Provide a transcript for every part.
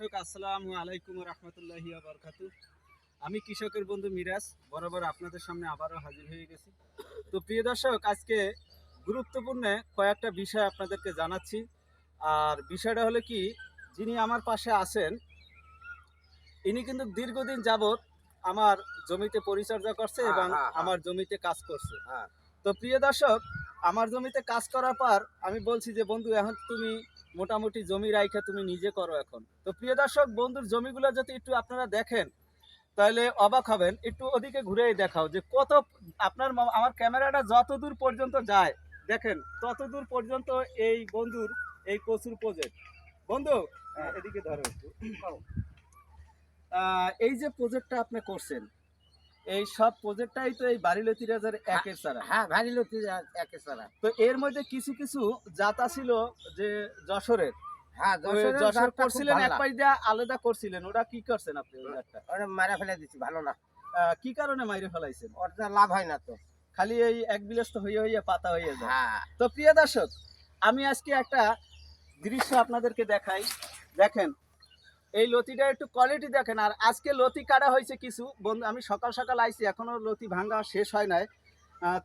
দর্শক আসসালামু আলাইকুম রহমতুল্লাহি বরকাতু আমি কৃষকের বন্ধু মিরাজ বরাবর আপনাদের সামনে আবারও হাজির হয়ে গেছি তো প্রিয় দর্শক আজকে গুরুত্বপূর্ণ কয়েকটা বিষয় আপনাদেরকে জানাচ্ছি আর বিষয়টা হলো কি যিনি আমার পাশে আছেন ইনি কিন্তু দীর্ঘদিন যাবৎ আমার জমিতে পরিচর্যা করছে হ্যাঁ, এবং হ্যাঁ, হ্যাঁ। আমার জমিতে কাজ করছে। তো প্রিয় দর্শক আমার জমিতে কাজ করার পর আমি বলছি যে বন্ধু এখন তুমি মোটামুটি জমি রাইখা তুমি নিজে করো এখন। তো প্রিয় দর্শক বন্ধুর জমিগুলো যদি একটু আপনারা দেখেন তাহলে অবাক হবেন। একটু ওদিকে ঘুরেই দেখাও যে কত আপনার আমার ক্যামেরাটা যত দূর পর্যন্ত যায় দেখেন তত দূর পর্যন্ত এই বন্ধুর এই কচুর প্রজেক্ট। বন্ধু আহ, এদিকে ধরো একটু। আহ, এই যে প্রজেক্টটা আপনি করছেন এই সব প্রজেক্টটাই তো এই বাড়িলতি রাজার একের ছাড়া হ্যাঁ ভারী লতি একে সারা। তো এর মধ্যে কিছু কিছু জাতা ছিল যে যশোরের। হ্যাঁ যশোর করছিলেন এক পাশ দিয়ে আলাদা করছিলেন ওটা কি করছেন আপনি? ওটা মারা ফেলে দিচ্ছি ভালো না। কি কারণে মাইরে ফেলাইছেন? ওটা লাভ হয় না তো। খালি এই এক হইয়া হইয়া পাতা হইয়া যায়। হ্যাঁ। তো প্রিয় দর্শক আমি আজকে একটা দৃশ্য আপনাদেরকে দেখাই। দেখেন এই লতিটা একটু কোয়ালিটি দেখেন আর আজকে লতি কাটা হয়েছে কিছু। বন্ধু আমি সকাল সকাল আইছি এখনও লতি ভাঙ্গা শেষ হয় নাই।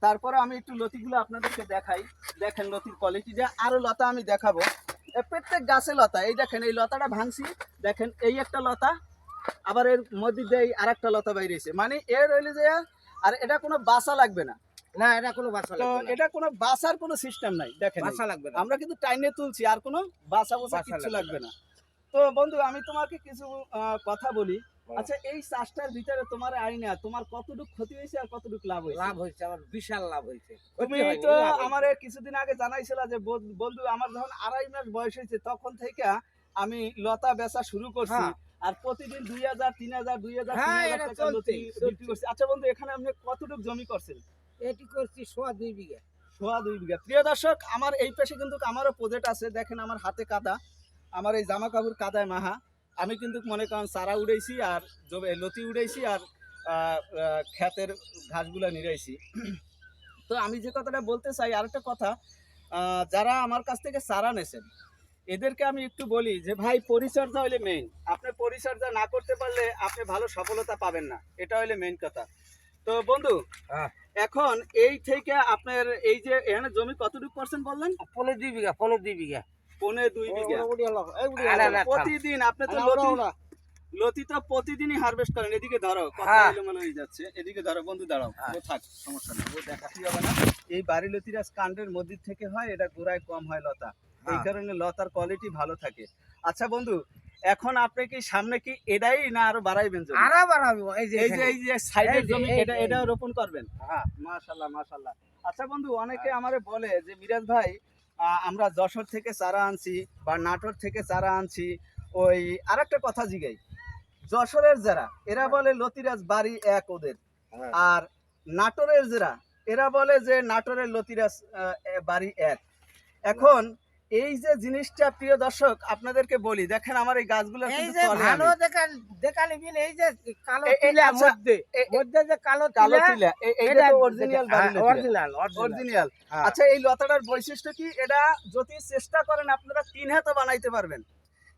তারপরে আমি একটু লতিগুলো আপনাদেরকে দেখাই। দেখেন লতির কোয়ালিটিটা আরও লতা আমি দেখাবো। প্রত্যেক গাছে লতা। এই দেখেন এই লতাটা ভাঙছি। দেখেন এই একটা লতা আবার এর মধ্যে দিয়ে আর একটা লতা বাইরেছে। মানে এর রইলে যে আর এটা কোনো বাসা লাগবে না। না এটা কোনো বাসা তো এটা কোনো বাসার কোনো সিস্টেম নাই। দেখেন বাসা লাগবে না। আমরা কিন্তু টাইনে তুলছি আর কোনো বাসা বসা কিছু লাগবে না। তো বন্ধু আমি তোমাকে কিছু কথা বলি। আচ্ছা এই চাষটার ভিতরে তোমার আইনা তোমার কতটুকু ক্ষতি হয়েছে আর কতটুকু লাভ হয়েছে? লাভ হয়েছে আমার বিশাল লাভ হয়েছে। তুমি তো। আমারে কিছুদিন আগে জানাইছিল যে বন্ধু- আমার যখন আড়াই মাস বয়স হয়েছে তখন থেকে আমি লতা বেচা শুরু করছি। হ্যাঁ। আর প্রতিদিন দুই হাজার তিন হাজার দুই হাজার হ্যাঁ, বিক্রি করছি। আচ্ছা বন্ধু এখানে আপনি কতটুকু জমি করছেন? এটি করছি সোয়া দুই বিঘা। সোয়া দুই বিঘা। প্রিয় দর্শক আমার এই পাশে কিন্তু আমারও প্রজেক্ট আছে। দেখেন আমার হাতে কাদা। আমার এই জামা কাপড় কাদায় মাহা আমি কিন্তু মনে করেন চারা উড়াইছি আর জবে লতি উড়াইছি আর ক্ষেতের ঘাসগুলো নিরাইছি তো আমি যে কথাটা বলতে চাই আরেকটা কথা যারা আমার কাছ থেকে চারা নেছেন এদেরকে আমি একটু বলি যে ভাই পরিচর্যা হলে মেইন আপনি পরিচর্যা না করতে পারলে আপনি ভালো সফলতা পাবেন না। এটা হইলে মেইন কথা। তো বন্ধু হ্যাঁ। এখন এই থেকে আপনার এই যে এখানে জমি কতটুকু পার্সেন্ট বললেন? পনেরো দুই বিঘা পনেরো দুই বিঘা। পনে দুই বিঘা। প্রতিদিন আপনি তো লতি লতি তো প্রতিদিনই হারভেস্ট করেন। এদিকে ধরো কথা হ্যাঁ। হয়ে যাচ্ছে। এদিকে ধরো বন্ধু দাঁড়াও। হ্যাঁ। ও থাক সমস্যা নেই। ও দেখাতে হবে না? এই বাড়ি লতিরাজ কাণ্ডের মধ্যে থেকে হয় এটা গোড়ায় কম হয় লতা। এই হ্যাঁ। কারণে লতার কোয়ালিটি ভালো থাকে। আচ্ছা বন্ধু এখন আপনি কি সামনে কি এটাই না আরও বাড়াইবেন জমি? আরা বাড়াবো এই যে এই যে এই যে সাইডের জমি এটা এটা এই। রোপণ করবেন? হ্যাঁ। মাশাল্লাহ মাশাল্লাহ আচ্ছা বন্ধু অনেকে আমারে বলে যে মিরাজ ভাই আমরা যশোর থেকে চারা আনছি বা নাটোর থেকে চারা আনছি ওই আর একটা কথা জিগাই। যশোরের যারা এরা বলে লতিরাজ বাড়ি এক ওদের। হ্যাঁ। আর নাটোরের যারা এরা বলে যে নাটোরের লতিরাজ বাড়ি এক। এখন এই যে জিনিসটা প্রিয় দর্শক আপনাদেরকে বলি দেখেন আমার এই গাছগুলো এই যে ভালো আমি। দেখা দেখা নিবেন এই যে কালো টিলা আচ্ছা, মধ্যে মধ্যে যে কালো কালো টিলা এইটা অরিজিনাল অরিজিনাল অরিজিনাল আচ্ছা এই লতাটার বৈশিষ্ট্য কি? এটা যদি চেষ্টা করেন আপনারা তিন হাতে বানাইতে পারবেন।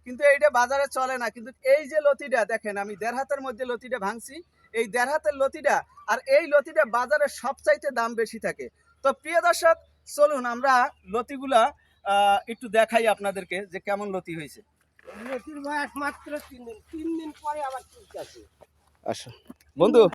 কিন্তু এইটা বাজারে চলে না। কিন্তু এই যে লতিটা দেখেন আমি দেড় হাতের মধ্যে লতিটা ভাঙছি। এই দেড় হাতের লতিটা আর এই লতিটা বাজারে সবচাইতে দাম বেশি থাকে। তো প্রিয় দর্শক চলুন আমরা লতিগুলা একটু দেখাই আপনাদেরকে যে কেমন লতি হয়েছে। লতির বয়স মাত্র তিন দিন। তিন দিন পরে আবার আছে আচ্ছা। বন্ধু?